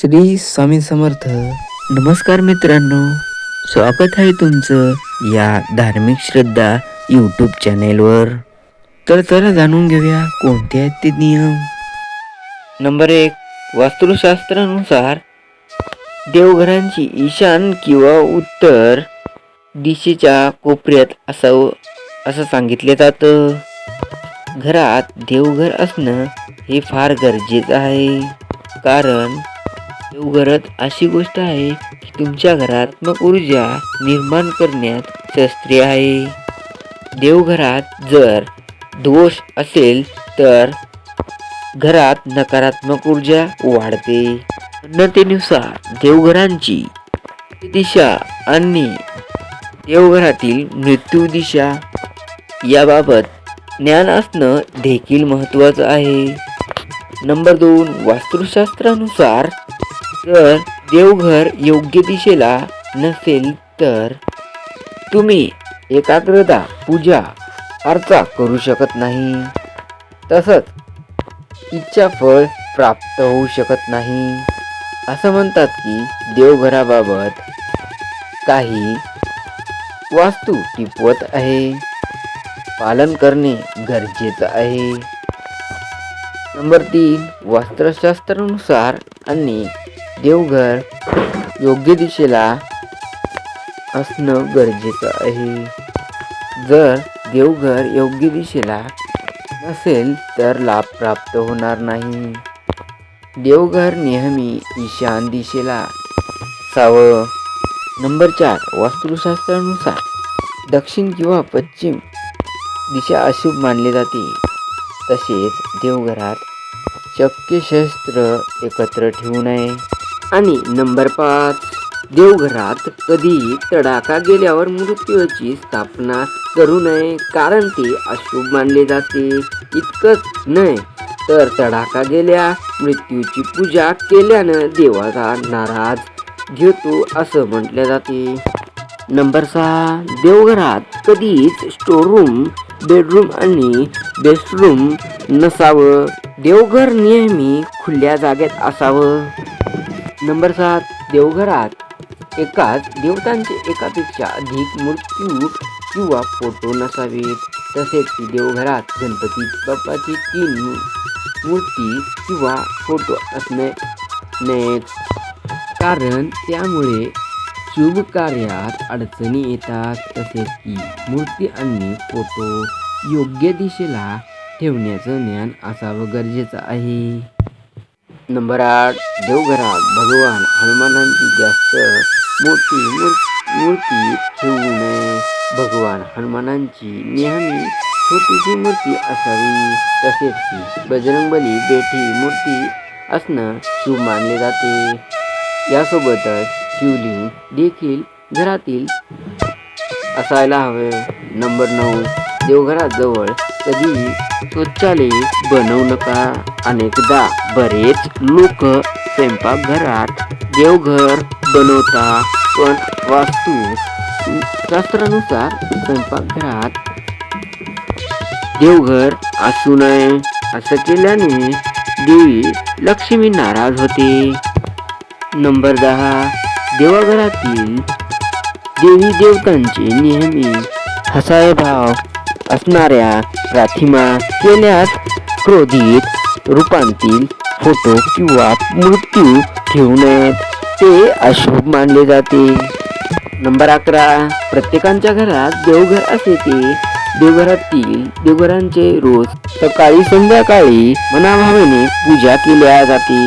श्री स्वामी समर्थ. नमस्कार मित्रांनो. स्वागत आहे तुमचं या धार्मिक श्रद्धा यूट्यूब चॅनेलवर तर चला जाणून घेऊया कोणते आहेत ते नियम. नंबर एक वास्तुशास्त्रानुसार देवघरांची ईशान किंवा उत्तर दिशेच्या कोपऱ्यात असावं असं सांगितले जातं. घरात देवघर असणं हे फार गरजेचं आहे. कारण देवघरात अशी गोष्ट आहे की तुमच्या घरात ऊर्जा निर्माण करण्यात शस्त्रे आहे. देवघरात जर दोष असेल तर घरात नकारात्मक ऊर्जा वाढते. उन्नतीनुसार देवघरांची दिशा आणि देवघरातील मृत्यू दिशा याबाबत ज्ञान असणं देखील महत्त्वाचं आहे. नंबर दोन वास्तुशास्त्रानुसार जर देवघर योग्य दिशेला नसेल तर तुम्ही एकाग्रता पूजा अर्चा करू शकत नाही. तसंच इच्छा फळ प्राप्त होऊ शकत नाही. असं म्हणतात की देवघराबाबत काही वास्तू टिपवत आहे. पालन करणे गरजेचं आहे. नंबर तीन वस्त्रशास्त्रानुसार आणि देवघर योग्य दिशेला असणं गरजेचं आहे. जर देवघर योग्य दिशेला नसेल तर लाभ प्राप्त होणार नाही. देवघर नेहमी ईशान दिशेला असावं नंबर चार वास्तुशास्त्रानुसार दक्षिण किंवा पश्चिम दिशा अशुभ मानली जाते. तसेच देवघरात शक्य शस्त्र एकत्र ठेवू नये. आणि नंबर पाच. देवघरात कधी तडाखा गेल्यावर मृत्यूची स्थापना करू नये कारण ते अशुभ मानले जाते. इतकंच नाही तर तडाखा गेल्या मृत्यूची पूजा केल्यानं देवाचा नाराज घेतो असं म्हटले जाते. नंबर सहा. देवघरात कधीच स्टोर रूम बेडरूम आणि बेडरूम नसावं. देवघर नेहमी खुल्या जागेत असावं. नंबर सात देवघरात. एकाच देवतांचे एकापेक्षा अधिक मृत्यू किंवा फोटो नसावेत. तसेच की देवघरात गणपती बाप्पाची तीन मूर्ती किंवा फोटो असणे नाहीत कारण त्यामुळे शुभ कार्यात अडचणी येतात. तसेच की मूर्ती आणि फोटो योग्य दिशेला ठेवण्याचं ज्ञान असावं गरजेचं आहे. नंबर आठ देवघरात भगवान हनुमानांची जास्त मोठी मूर- मूर्ती ठेवू नये. भगवान हनुमानांची नेहमी छोटीशी मूर्ती असावी. तसेच की बजरंगबली बेठी मूर्ती असणं शुभ मानले जाते. यासोबतच शिवलिंग देखील घरातील असायला हवे. नंबर नऊ देवघराजवळ कधीही शौचालय बनवू नका अनेकदा बरेच लोक स्वयंपाकघरात देवघर बनवता पण वास्तू शास्त्रानुसार स्वयंपाकघरात देवघर असू नये असं केल्याने देवी लक्ष्मी नाराज होते. नंबर दहा देवघरातील देवी देवतांचे नेहमी हसाय भाव असणाऱ्या प्राथिमा केल्यास क्रोधित रूपांतील फोटो किंवा मृत्यू ठेवू नयेत ते अशुभ मानले जाते. नंबर अकरा. प्रत्येकांच्या घरात देवघर असे ते देवघरातील देवघरांचे रोज सकाळी संध्याकाळी मनाभावेने पूजा केल्या जाते.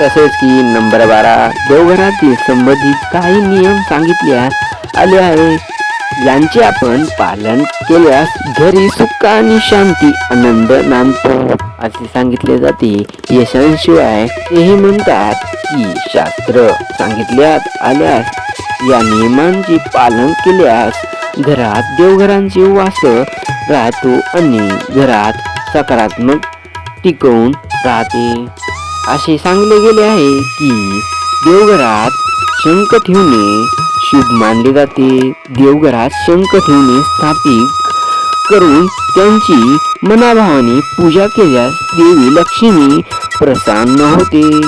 तसेच की नंबर बारा. देवघरातील संबंधित काही नियम सांगितल्या आले आहे यांचे आपण पालन केल्यास घरी सुख आणि शांती आनंद नांदतो. असे सांगितले जाते. यशांशिवाय तेही म्हणतात की शास्त्र सांगितल्यात आल्यास या नियमांचे पालन केल्यास घरात देवघरांचे वास राहतो आणि घरात सकारात्मक टिकवून राहते. असे सांगले गेले आहे की देवघरात शंख ठेवणे शुभ मानले जाते. देवघरात शंख ठेवणे स्थापित करून त्यांची मनाभावाने पूजा केल्यास देवी लक्ष्मी प्रसन्न होते.